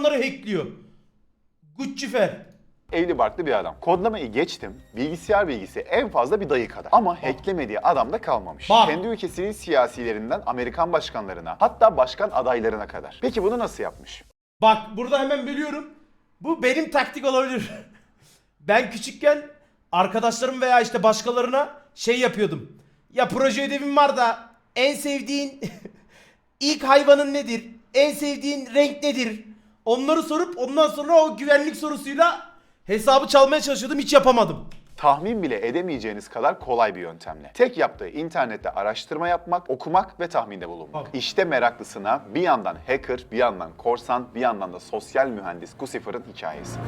onları hackliyor. Guccifer. Evli barklı bir adam. Kodlamayı geçtim. Bilgisayar bilgisi en fazla bir dayı kadar. Ama hacklemediği adam da kalmamış. Bak. Kendi ülkesinin siyasilerinden Amerikan başkanlarına hatta başkan adaylarına kadar. Peki bunu nasıl yapmış? Bak burada hemen biliyorum. Bu benim taktik olabilir. ben küçükken arkadaşlarım veya işte başkalarına şey yapıyordum. Ya proje ödevim var da en sevdiğin ilk hayvanın nedir? En sevdiğin renk nedir? Onları sorup ondan sonra o güvenlik sorusuyla hesabı çalmaya çalışıyordum hiç yapamadım. Tahmin bile edemeyeceğiniz kadar kolay bir yöntemle. Tek yaptığı internette araştırma yapmak, okumak ve tahminde bulunmak. İşte meraklısına bir yandan hacker, bir yandan korsan, bir yandan da sosyal mühendis Guccifer'ın hikayesi.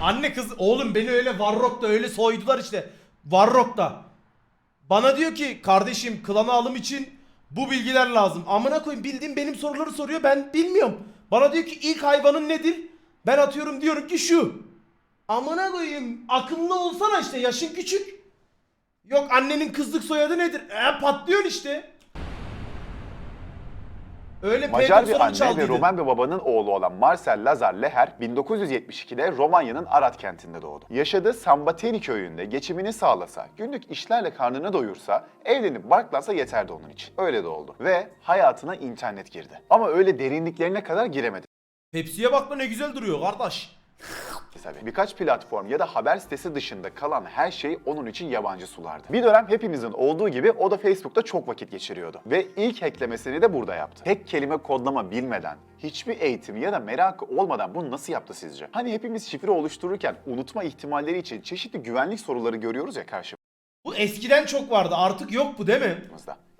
Anne kız oğlum beni öyle Warrock'ta öyle soydular işte. Warrock'ta. Bana diyor ki kardeşim klana alım için bu bilgiler lazım. Amına koyayım bildiğim benim soruları soruyor ben bilmiyorum. Bana diyor ki ilk hayvanın nedir? Ben atıyorum diyorum ki şu. Amına koyayım akıllı olsana işte yaşın küçük. Yok annenin kızlık soyadı nedir? E patlıyorsun işte. Öyle Macar P90'ı bir anne ve. Roman bir babanın oğlu olan Marcel Lazar Leher 1972'de Romanya'nın Arad kentinde doğdu. Yaşadığı Sambateni köyünde geçimini sağlasa, günlük işlerle karnını doyursa, evlenip barklansa yeterdi onun için. Öyle de oldu. Ve hayatına internet girdi. Ama öyle derinliklerine kadar giremedi. Pepsi'ye bak lan ne güzel duruyor kardeş. Tabii. Birkaç platform ya da haber sitesi dışında kalan her şey onun için yabancı sulardı. Bir dönem hepimizin olduğu gibi o da Facebook'ta çok vakit geçiriyordu. Ve ilk hacklemesini de burada yaptı. Tek kelime kodlama bilmeden, hiçbir eğitim ya da merakı olmadan bunu nasıl yaptı sizce? Hani hepimiz şifre oluştururken unutma ihtimalleri için çeşitli güvenlik soruları görüyoruz ya karşımızda. Bu eskiden çok vardı artık yok bu değil mi?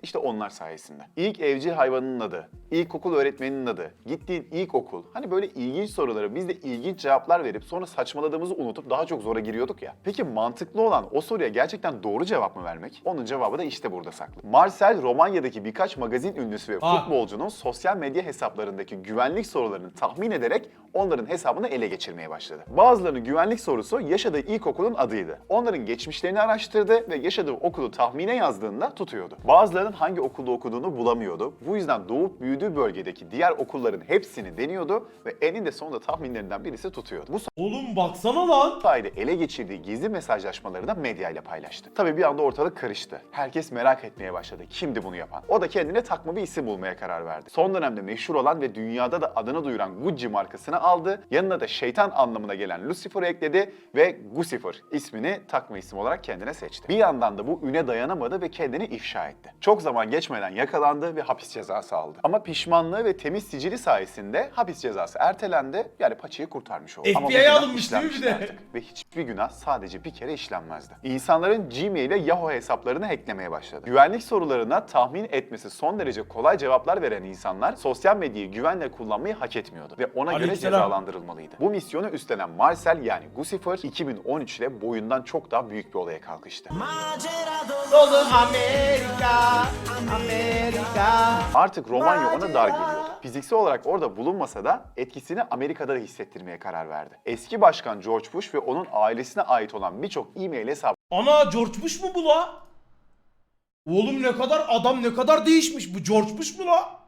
İşte onlar sayesinde. İlk evcil hayvanının adı, ilkokul öğretmeninin adı, gittiğin ilk okul. Hani böyle ilginç sorulara biz de ilginç cevaplar verip sonra saçmaladığımızı unutup daha çok zora giriyorduk ya. Peki mantıklı olan o soruya gerçekten doğru cevap mı vermek? Onun cevabı da işte burada saklı. Marcel Romanya'daki birkaç magazin ünlüsü ve Aa. futbolcunun sosyal medya hesaplarındaki güvenlik sorularını tahmin ederek onların hesabını ele geçirmeye başladı. Bazılarının güvenlik sorusu yaşadığı ilkokulun adıydı. Onların geçmişlerini araştırdı ve yaşadığı okulu tahmine yazdığında tutuyordu. Bazılarının hangi okulda okuduğunu bulamıyordu. Bu yüzden doğup büyüdüğü bölgedeki diğer okulların hepsini deniyordu ve eninde sonunda tahminlerinden birisi tutuyordu. Bu Oğlum baksana lan. sayede ele geçirdiği gizli mesajlaşmaları da medyayla paylaştı. Tabii bir anda ortalık karıştı. Herkes merak etmeye başladı. Kimdi bunu yapan? O da kendine takma bir isim bulmaya karar verdi. Son dönemde meşhur olan ve dünyada da adını duyuran Gucci markasını aldı. Yanına da şeytan anlamına gelen Lucifer'ı ekledi ve Gucifer ismini takma isim olarak kendine seçti. Bir yandan da bu üne dayanamadı ve kendini ifşa etti. Çok zaman geçmeden yakalandı ve hapis cezası aldı. Ama pişmanlığı ve temiz sicili sayesinde hapis cezası ertelendi. Yani paçayı kurtarmış oldu. Ama bu FBI'ye günah alınmış değil mi bir de? artık ve hiçbir günah sadece bir kere işlenmezdi. İnsanların Gmail ve Yahoo hesaplarını hacklemeye başladı. Güvenlik sorularına tahmin etmesi son derece kolay cevaplar veren insanlar sosyal medyayı güvenle kullanmayı hak etmiyordu ve ona göre Aleykümselam. cezalandırılmalıydı. Bu misyonu üstlenen Marcel yani Guccifer 2013'te boyundan çok daha büyük bir olaya kalkıştı. Dolu Amerika, Amerika. Artık Romanya ona dar geliyordu. Fiziksel olarak orada bulunmasa da etkisini Amerika'da da hissettirmeye karar verdi. Eski başkan George Bush ve onun ailesine ait olan birçok e-mail hesabı Ana George Bush mu bu la? Oğlum ne kadar adam ne kadar değişmiş bu George Bush mu la?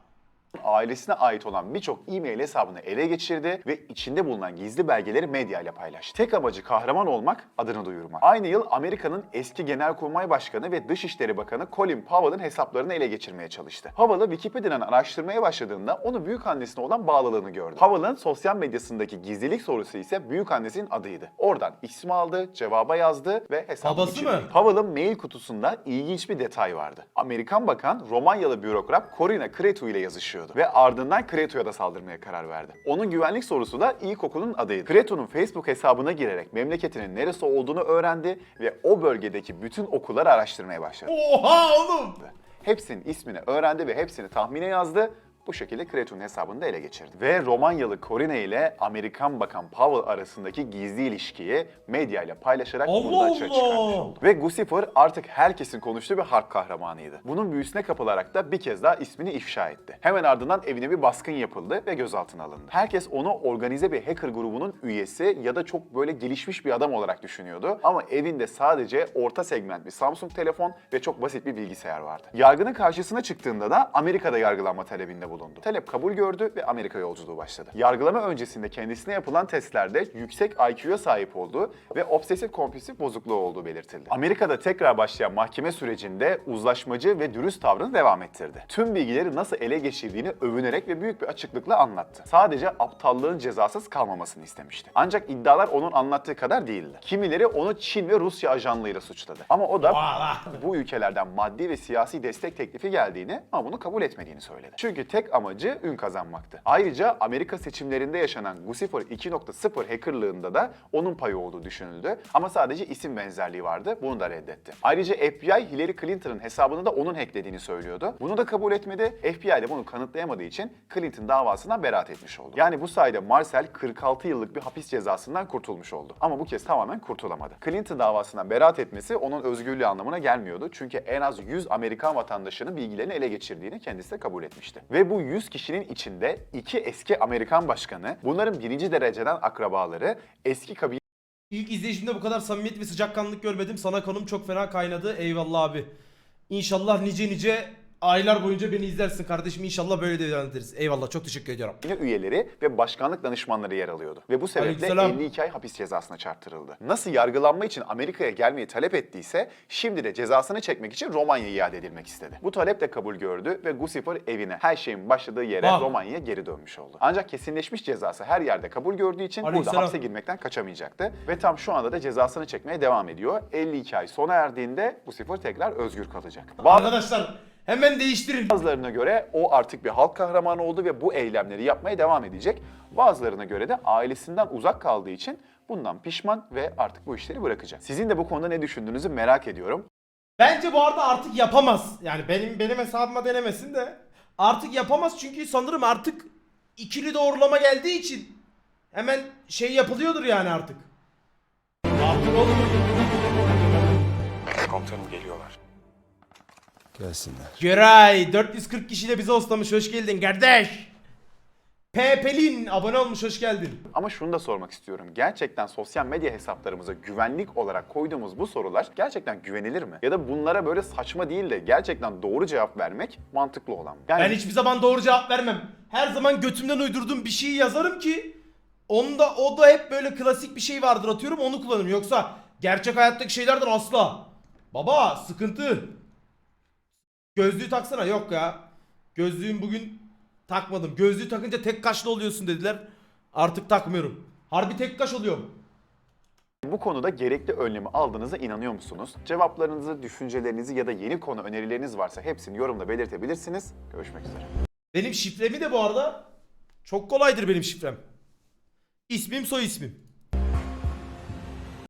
Ailesine ait olan birçok e-mail hesabını ele geçirdi ve içinde bulunan gizli belgeleri medyayla paylaştı. Tek amacı kahraman olmak, adını duyurmak. Aynı yıl Amerika'nın eski Genelkurmay Başkanı ve Dışişleri Bakanı Colin Powell'ın hesaplarını ele geçirmeye çalıştı. Powell'ı Wikipedia'dan araştırmaya başladığında onu büyük annesine olan bağlılığını gördü. Powell'ın sosyal medyasındaki gizlilik sorusu ise büyük annesinin adıydı. Oradan ismi aldı, cevaba yazdı ve hesabını Babası içine mı? Powell'ın mail kutusunda ilginç bir detay vardı. Amerikan bakan Romanyalı bürokrat Corina Cretu ile yazışıyordu ve ardından Cretu'ya da saldırmaya karar verdi. Onun güvenlik sorusu da ilkokulun adıydı. Cretu'nun Facebook hesabına girerek memleketinin neresi olduğunu öğrendi ve o bölgedeki bütün okulları araştırmaya başladı. Oha oğlum. Hepsinin ismini öğrendi ve hepsini tahmine yazdı. Bu şekilde Cretu'nun hesabını da ele geçirdi. Ve Romanyalı Corina ile Amerikan Bakan Powell arasındaki gizli ilişkiyi medyayla paylaşarak bunu da Allah açığa çıkarmış Allah. oldu. Ve Guccifer artık herkesin konuştuğu bir harp kahramanıydı. Bunun büyüsüne kapılarak da bir kez daha ismini ifşa etti. Hemen ardından evine bir baskın yapıldı ve gözaltına alındı. Herkes onu organize bir hacker grubunun üyesi ya da çok böyle gelişmiş bir adam olarak düşünüyordu. Ama evinde sadece orta segment bir Samsung telefon ve çok basit bir bilgisayar vardı. Yargının karşısına çıktığında da Amerika'da yargılanma talebinde bulundu. Bulundu. Talep kabul gördü ve Amerika yolculuğu başladı. Yargılama öncesinde kendisine yapılan testlerde yüksek IQ'ya sahip olduğu ve obsesif kompulsif bozukluğu olduğu belirtildi. Amerika'da tekrar başlayan mahkeme sürecinde uzlaşmacı ve dürüst tavrını devam ettirdi. Tüm bilgileri nasıl ele geçirdiğini övünerek ve büyük bir açıklıkla anlattı. Sadece aptallığın cezasız kalmamasını istemişti. Ancak iddialar onun anlattığı kadar değildi. Kimileri onu Çin ve Rusya ajanlığıyla suçladı. Ama o da bu ülkelerden maddi ve siyasi destek teklifi geldiğini ama bunu kabul etmediğini söyledi. Çünkü tek amacı ün kazanmaktı. Ayrıca Amerika seçimlerinde yaşanan Guccifer 2.0 hackerlığında da onun payı olduğu düşünüldü ama sadece isim benzerliği vardı. Bunu da reddetti. Ayrıca FBI Hillary Clinton'ın hesabını da onun hacklediğini söylüyordu. Bunu da kabul etmedi. FBI de bunu kanıtlayamadığı için Clinton davasından beraat etmiş oldu. Yani bu sayede Marcel 46 yıllık bir hapis cezasından kurtulmuş oldu. Ama bu kez tamamen kurtulamadı. Clinton davasından beraat etmesi onun özgürlüğü anlamına gelmiyordu. Çünkü en az 100 Amerikan vatandaşının bilgilerini ele geçirdiğini kendisi de kabul etmişti. Ve bu 100 kişinin içinde iki eski Amerikan başkanı, bunların birinci dereceden akrabaları, eski kabile İlk izleyişimde bu kadar samimiyet ve sıcakkanlılık görmedim. Sana konum çok fena kaynadı. Eyvallah abi. İnşallah nice nice aylar boyunca beni izlersin kardeşim. İnşallah böyle de devam ederiz. Eyvallah çok teşekkür ediyorum. üyeleri ve başkanlık danışmanları yer alıyordu. Ve bu sebeple Aleykümselam. 52 ay hapis cezasına çarptırıldı. Nasıl yargılanma için Amerika'ya gelmeyi talep ettiyse şimdi de cezasını çekmek için Romanya'ya iade edilmek istedi. Bu talep de kabul gördü ve Guccifer evine her şeyin başladığı yere Bak. Romanya'ya geri dönmüş oldu. Ancak kesinleşmiş cezası her yerde kabul gördüğü için burada Aleykümselam. hapse girmekten kaçamayacaktı. Ve tam şu anda da cezasını çekmeye devam ediyor. 52 ay sona erdiğinde Guccifer tekrar özgür kalacak. Bazı Arkadaşlar hemen değiştirin. Bazılarına göre o artık bir halk kahramanı oldu ve bu eylemleri yapmaya devam edecek. Bazılarına göre de ailesinden uzak kaldığı için bundan pişman ve artık bu işleri bırakacak. Sizin de bu konuda ne düşündüğünüzü merak ediyorum. Bence bu arada artık yapamaz. Yani benim benim hesabıma denemesin de. Artık yapamaz çünkü sanırım artık ikili doğrulama geldiği için hemen şey yapılıyordur yani artık. Artık olur. Komutanım geliyorlar. Gelsinler. Göray 440 kişiyle bize oslamış hoş geldin kardeş. Pepelin abone olmuş hoş geldin. Ama şunu da sormak istiyorum. Gerçekten sosyal medya hesaplarımıza güvenlik olarak koyduğumuz bu sorular gerçekten güvenilir mi? Ya da bunlara böyle saçma değil de gerçekten doğru cevap vermek mantıklı olan mı? Yani Ben hiçbir zaman doğru cevap vermem. Her zaman götümden uydurduğum bir şeyi yazarım ki onda o da hep böyle klasik bir şey vardır atıyorum onu kullanırım. Yoksa gerçek hayattaki şeylerden asla. Baba sıkıntı. Gözlüğü taksana yok ya. Gözlüğüm bugün takmadım. Gözlüğü takınca tek kaşlı oluyorsun dediler. Artık takmıyorum. Harbi tek kaş oluyorum. Bu konuda gerekli önlemi aldığınıza inanıyor musunuz? Cevaplarınızı, düşüncelerinizi ya da yeni konu önerileriniz varsa hepsini yorumda belirtebilirsiniz. Görüşmek üzere. Benim şifremi de bu arada çok kolaydır benim şifrem. İsmim soy ismim.